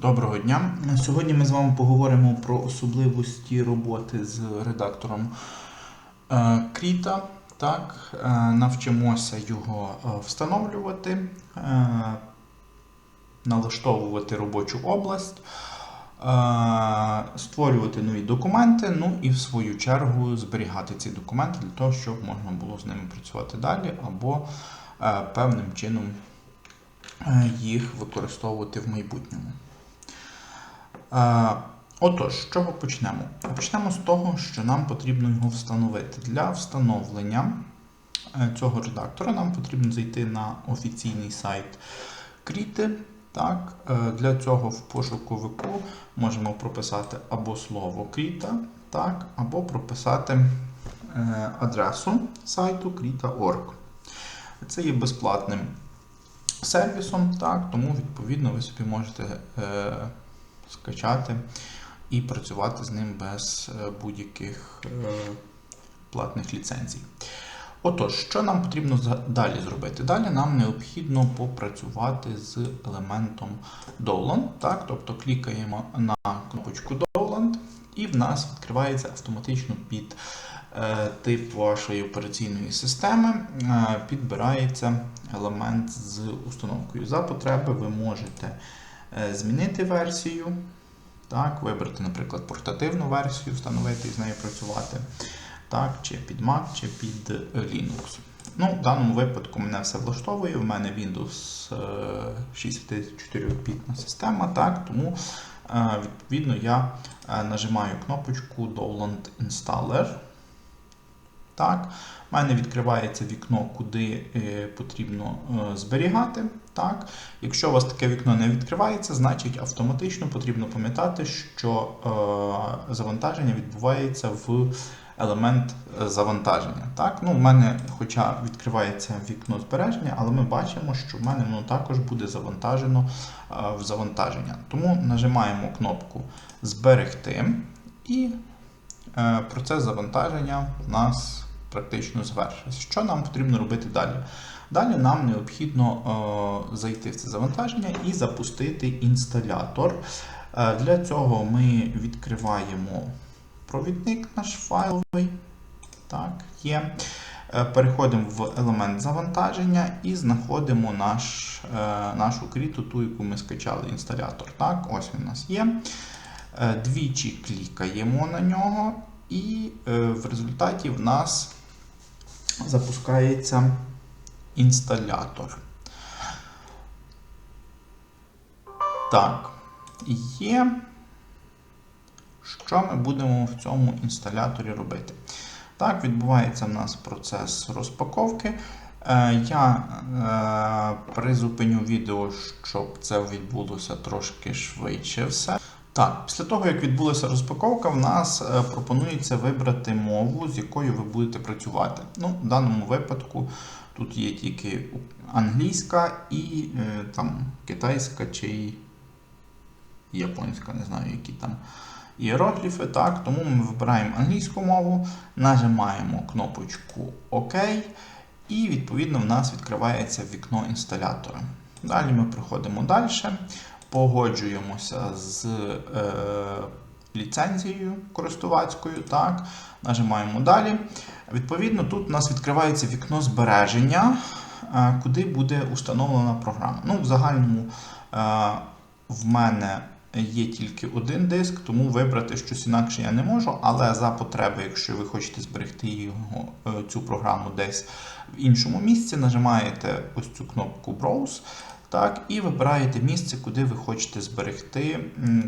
Доброго дня. Сьогодні ми з вами поговоримо про особливості роботи з редактором е, Кріта. Так, е, навчимося його е, встановлювати, налаштовувати робочу область, створювати нові документи, ну і в свою чергу зберігати ці документи для того, щоб можна було з ними працювати далі або певним чином їх використовувати в майбутньому. Отож, з чого почнемо? Почнемо з того, що нам потрібно його встановити. Для встановлення е, цього редактора нам потрібно зайти на офіційний сайт Кріти. Так, е, для цього в пошуковику можемо прописати або слово Кріта, так, або прописати е, адресу сайту krita.org. Це є безплатним сервісом, так, тому відповідно ви собі можете скачати і працювати з ним без е, будь-яких е, платних ліцензій. Отож, що нам потрібно далі зробити? Далі нам необхідно попрацювати з елементом Download. Так? Тобто клікаємо на кнопочку Download, і в нас відкривається автоматично під е, тип вашої операційної системи, е, підбирається елемент з установкою. За потреби ви можете змінити версію. Так, вибрати, наприклад, портативну версію, встановити і з нею працювати. Так, чи під Mac, чи під е, Linux. Ну, в даному випадку мене все влаштовує. В мене Windows е, 64-бітна система, так, тому е, відповідно я е, нажимаю кнопочку Download Installer. Так, в мене відкривається вікно, куди е, потрібно е, зберігати. Так. Якщо у вас таке вікно не відкривається, значить автоматично потрібно пам'ятати, що е, завантаження відбувається в елемент завантаження. Так? Ну, У мене, хоча відкривається вікно збереження, але ми бачимо, що в мене воно також буде завантажено в завантаження. Тому нажимаємо кнопку Зберегти і процес завантаження у нас практично завершився. Що нам потрібно робити далі? Далі нам необхідно е, зайти в це завантаження і запустити інсталятор. Е, для цього ми відкриваємо провідник наш файловий. Так, є. Е, переходимо в елемент завантаження і знаходимо наш, нашу кріту, ту, яку ми скачали інсталятор. Так, ось він у нас є. Двічі клікаємо на нього, і в результаті в нас запускається інсталятор. Так, є. Що ми будемо в цьому інсталяторі робити? Так, відбувається в нас процес розпаковки. Е, Я е, призупиню відео, щоб це відбулося трошки швидше все. Так, після того, як відбулася розпаковка, в нас е, пропонується вибрати мову, з якою ви будете працювати. Ну, в даному випадку тут є тільки англійська і е, там китайська чи японська, не знаю, які там іерогліфи. Так, тому ми вибираємо англійську мову, нажимаємо кнопочку ОК, і відповідно в нас відкривається вікно інсталятора. Далі ми проходимо далі, погоджуємося з е, ліцензією користувацькою. Так, нажимаємо далі. Відповідно, тут у нас відкривається вікно збереження, е, куди буде установлена програма. Ну, В загальному е, в мене є тільки один диск, тому вибрати щось інакше я не можу. Але за потреби, якщо ви хочете зберегти його, е, цю програму десь в іншому місці, нажимаєте ось цю кнопку Browse. Так, і вибираєте місце, куди ви хочете зберегти,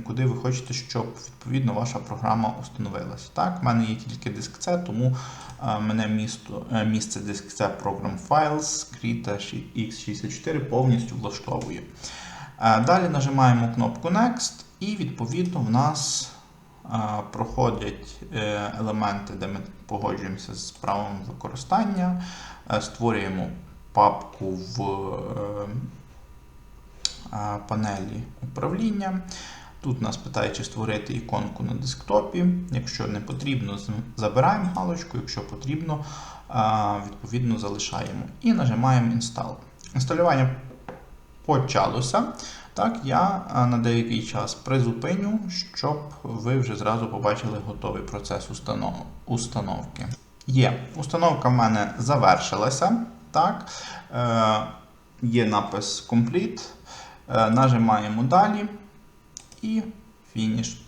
куди ви хочете, щоб відповідно ваша програма установилася. Так, в мене є тільки диск C, тому е, мене місто, е, місце диск C Program Files, Krita X64 повністю влаштовує. Е, Далі нажимаємо кнопку Next, і відповідно в нас проходять елементи, де ми погоджуємося з правом використання, створюємо папку в панелі управління. Тут нас питає, чи створити іконку на десктопі. Якщо не потрібно, забираємо галочку, якщо потрібно, відповідно залишаємо і нажимаємо Install. Інсталювання почалося. Так, я на деякий час призупиню, щоб ви вже зразу побачили готовий процес установки. Є, установка в мене завершилася. Так, е, є напис Complete. Е, нажимаємо далі і фініш.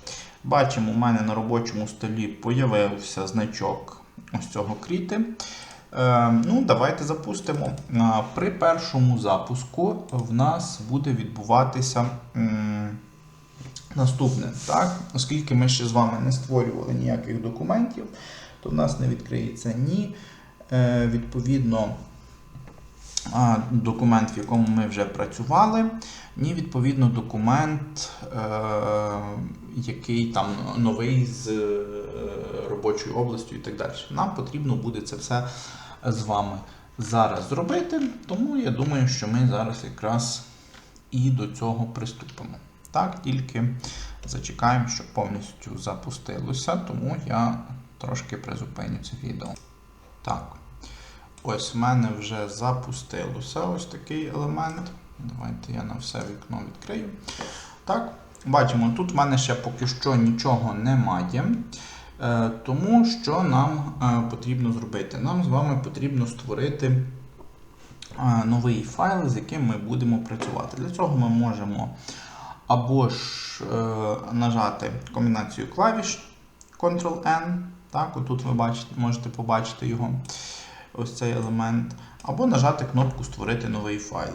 Бачимо, у мене на робочому столі появився значок ось цього кріти. Е, ну, давайте запустимо. Е, При першому запуску в нас буде відбуватися наступне. Так? Оскільки ми ще з вами не створювали ніяких документів, то в нас не відкриється ні відповідно документ, в якому ми вже працювали, ні відповідно документ, е, який там новий з е, робочою областю і так далі. Нам потрібно буде це все з вами зараз зробити, тому я думаю, що ми зараз якраз і до цього приступимо. Так, тільки зачекаємо, щоб повністю запустилося, тому я трошки призупиню це відео. Так. Ось в мене вже запустилося ось такий елемент. Давайте я на все вікно відкрию. Так, бачимо, тут в мене ще поки що нічого немає. Е, Тому що нам е, потрібно зробити? Нам з вами потрібно створити е, новий файл, з яким ми будемо працювати. Для цього ми можемо або ж нажати комбінацію клавіш Ctrl-N. Так, отут ви бачите, можете побачити його ось цей елемент, або нажати кнопку Створити новий файл.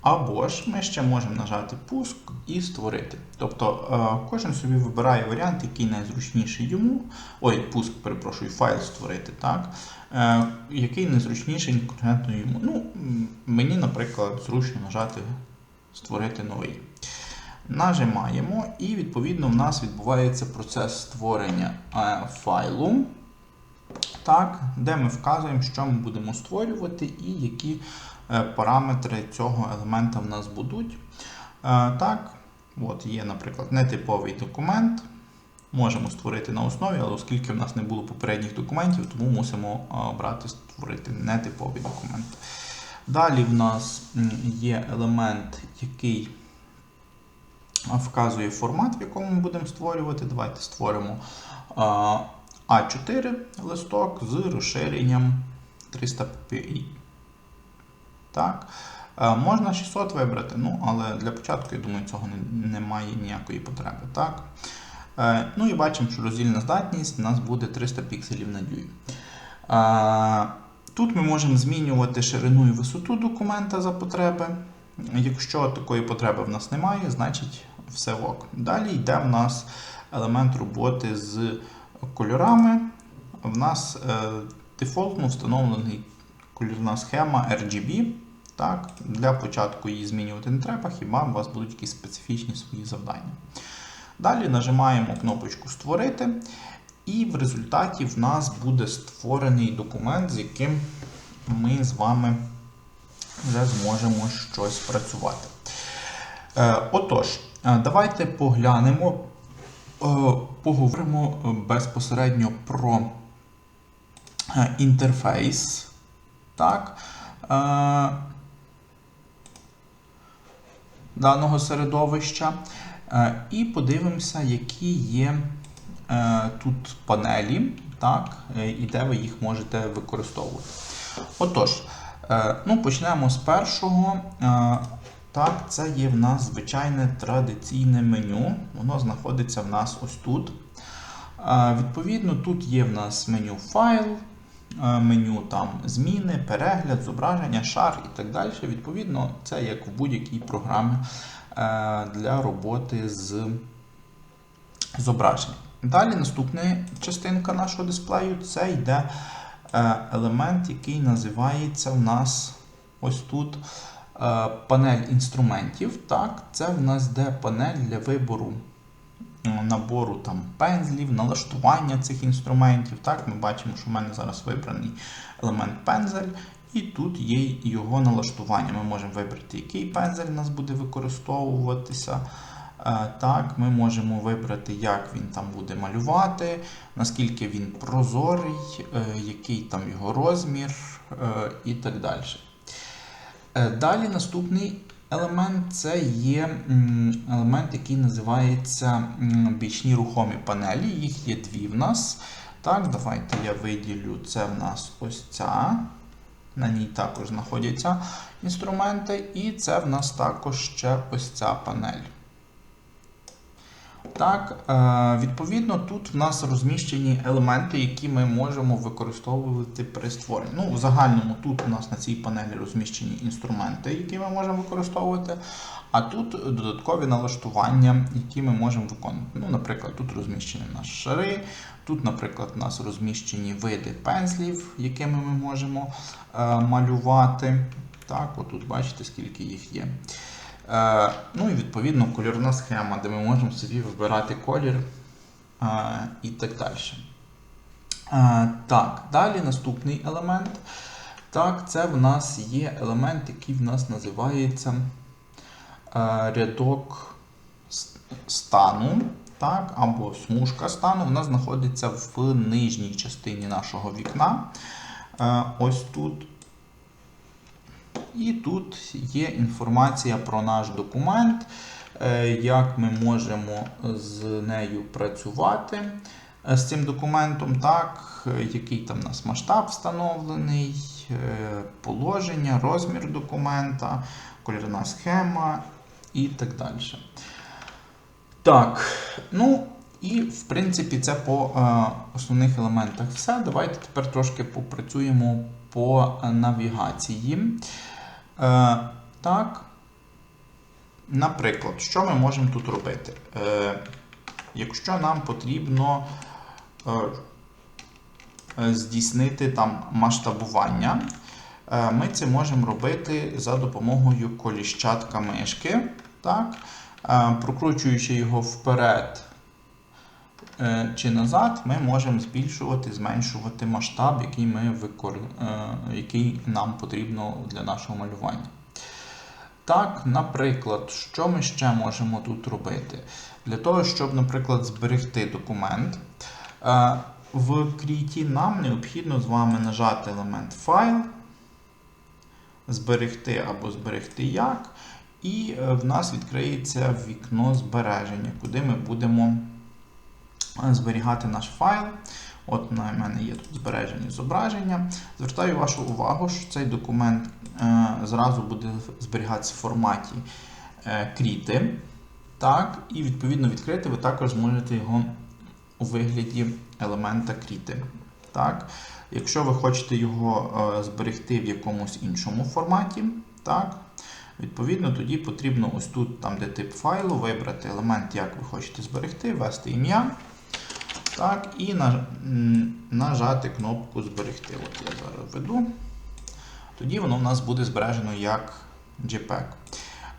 Або ж ми ще можемо нажати пуск і створити. Тобто е, кожен собі вибирає варіант, який найзручніший йому. Ой, пуск, перепрошую, файл створити, так? Е, який найзручніший конкретно йому. Ну, мені, наприклад, зручно нажати Створити новий. Нажимаємо, і відповідно в нас відбувається процес створення е, файлу так, де ми вказуємо, що ми будемо створювати і які е, параметри цього елемента в нас будуть. Е, так, от Є, наприклад, нетиповий документ. Можемо створити на основі, але оскільки в нас не було попередніх документів, тому мусимо е, обрати створити нетиповий документ. Далі в нас є елемент, який вказує формат, в якому ми будемо створювати. Давайте створимо а4 листок з розширенням 300 ppi. Так. Е, Можна 600 вибрати, ну, але для початку, я думаю, цього не- немає ніякої потреби. Так. Е, Ну і бачимо, що роздільна здатність у нас буде 300 пікселів на дюйм. Е, Тут ми можемо змінювати ширину і висоту документа за потреби. Якщо такої потреби в нас немає, значить все ок. Далі йде в нас елемент роботи з кольорами. В нас е, дефолтно встановлений кольорна схема RGB. Так, Для початку її змінювати не треба, хіба у вас будуть якісь специфічні свої завдання. Далі нажимаємо кнопочку Створити, і в результаті в нас буде створений документ, з яким ми з вами вже зможемо щось працювати. Е, Отож, е, давайте поглянемо, поговоримо е, безпосередньо про е, інтерфейс. Так. Е, Даного середовища. Е, І подивимося, які є е, тут панелі, так, е, і де ви їх можете використовувати. Отож, е, ну, почнемо з першого. Так, це є в нас звичайне традиційне меню. Воно знаходиться в нас ось тут. Відповідно, тут є в нас меню файл, меню там зміни, перегляд, зображення, шар і так далі. Відповідно, це як в будь-якій програмі е, для роботи з зображенням. Далі наступна частинка нашого дисплею це йде е, елемент, який називається в нас ось тут панель інструментів. Так, Це в нас йде панель для вибору е, набору там, пензлів, налаштування цих інструментів. Так, Ми бачимо, що в мене зараз вибраний елемент пензель. І тут є його налаштування. Ми можемо вибрати, який пензель у нас буде використовуватися. Е, Так, ми можемо вибрати, як він там буде малювати, наскільки він прозорий, е, який там його розмір е, і так далі. Е, Далі наступний елемент це є елемент, який називається бічні рухомі панелі. Їх є дві в нас. Так, давайте я виділю. Це в нас ось ця. На ній також знаходяться інструменти, і це в нас також ще ось ця панель. Так, е, відповідно, тут в нас розміщені елементи, які ми можемо використовувати при створенні. Ну, в загальному тут у нас на цій панелі розміщені інструменти, які ми можемо використовувати. А тут додаткові налаштування, які ми можемо виконувати. Ну, наприклад, тут розміщені нас шари, тут, наприклад, у нас розміщені види пензлів, якими ми можемо е, малювати. Так, отут бачите, скільки їх є. Е, ну і відповідно кольорна схема, де ми можемо собі вибирати колір е, і так далі. Е, так, далі наступний елемент. Так, це в нас є елемент, який в нас називається рядок стану. Так, або смужка стану, вона знаходиться в нижній частині нашого вікна. Ось тут. І тут є інформація про наш документ, е, як ми можемо з нею працювати е, з цим документом, так, е, який там у нас масштаб встановлений, положення, розмір документа, кольорна схема і так далі. Так, ну і в принципі це по основних елементах все. Давайте тепер трошки попрацюємо по навігації. Е, так. Наприклад, що ми можемо тут робити? Е, якщо нам потрібно е, здійснити там масштабування, е, ми це можемо робити за допомогою коліщатка мишки. Так? Е, прокручуючи його вперед чи назад, ми можемо збільшувати, зменшувати масштаб, який, ми викор... е, який нам потрібно для нашого малювання. Так, наприклад, що ми ще можемо тут робити? Для того, щоб, наприклад, зберегти документ, е, в кріті нам необхідно з вами нажати елемент файл, зберегти або зберегти як, і е, в нас відкриється вікно збереження, куди ми будемо е, зберігати наш файл. От на мене є тут збережені зображення. Звертаю вашу увагу, що цей документ е, зразу буде зберігатися в форматі е, кріти. Так, і відповідно відкрити ви також зможете його у вигляді елемента кріти. Так. Якщо ви хочете його е, зберегти в якомусь іншому форматі, так, відповідно тоді потрібно ось тут, там, де тип файлу, вибрати елемент, як ви хочете зберегти, ввести ім'я. Так, і нажати кнопку Зберегти. От я зараз введу. Тоді воно в нас буде збережено як JPEG.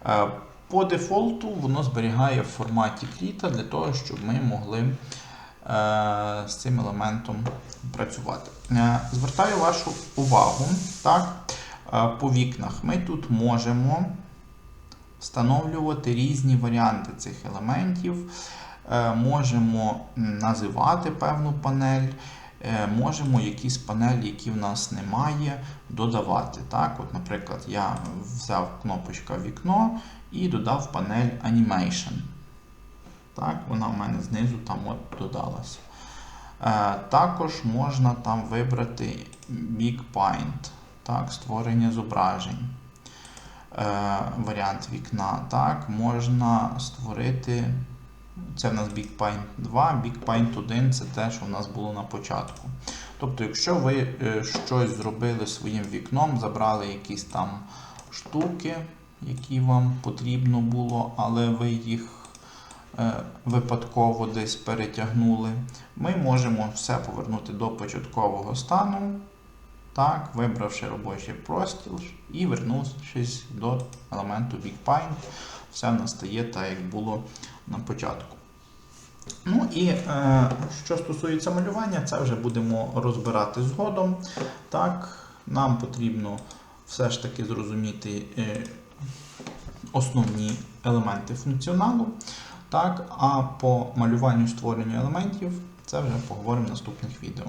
Е, По дефолту воно зберігає в форматі кріта для того, щоб ми могли е, з цим елементом працювати. Е, Звертаю вашу увагу так, по вікнах. Ми тут можемо встановлювати різні варіанти цих елементів. Е, Можемо називати певну панель, е, можемо якісь панелі, які в нас немає, додавати. Так? От, Наприклад, я взяв кнопочка вікно і додав панель Animation. Так, Вона в мене знизу там от додалася. Е, Також можна там вибрати Big Paint, так, створення зображень. Варіант вікна. Так, Можна створити. Це в нас BigPaint 2, BigPaint 1 це те, що в нас було на початку. Тобто, якщо ви е, щось зробили своїм вікном, забрали якісь там штуки, які вам потрібно було, але ви їх е, випадково десь перетягнули, ми можемо все повернути до початкового стану, так, вибравши робочий простір і вернувшись до елементу BigPaint, все в нас стає так, як було на початку. Ну і е, що стосується малювання, це вже будемо розбирати згодом. Так, нам потрібно все ж таки зрозуміти е, основні елементи функціоналу. Так, а по малюванню створенню елементів це вже поговоримо в наступних відео.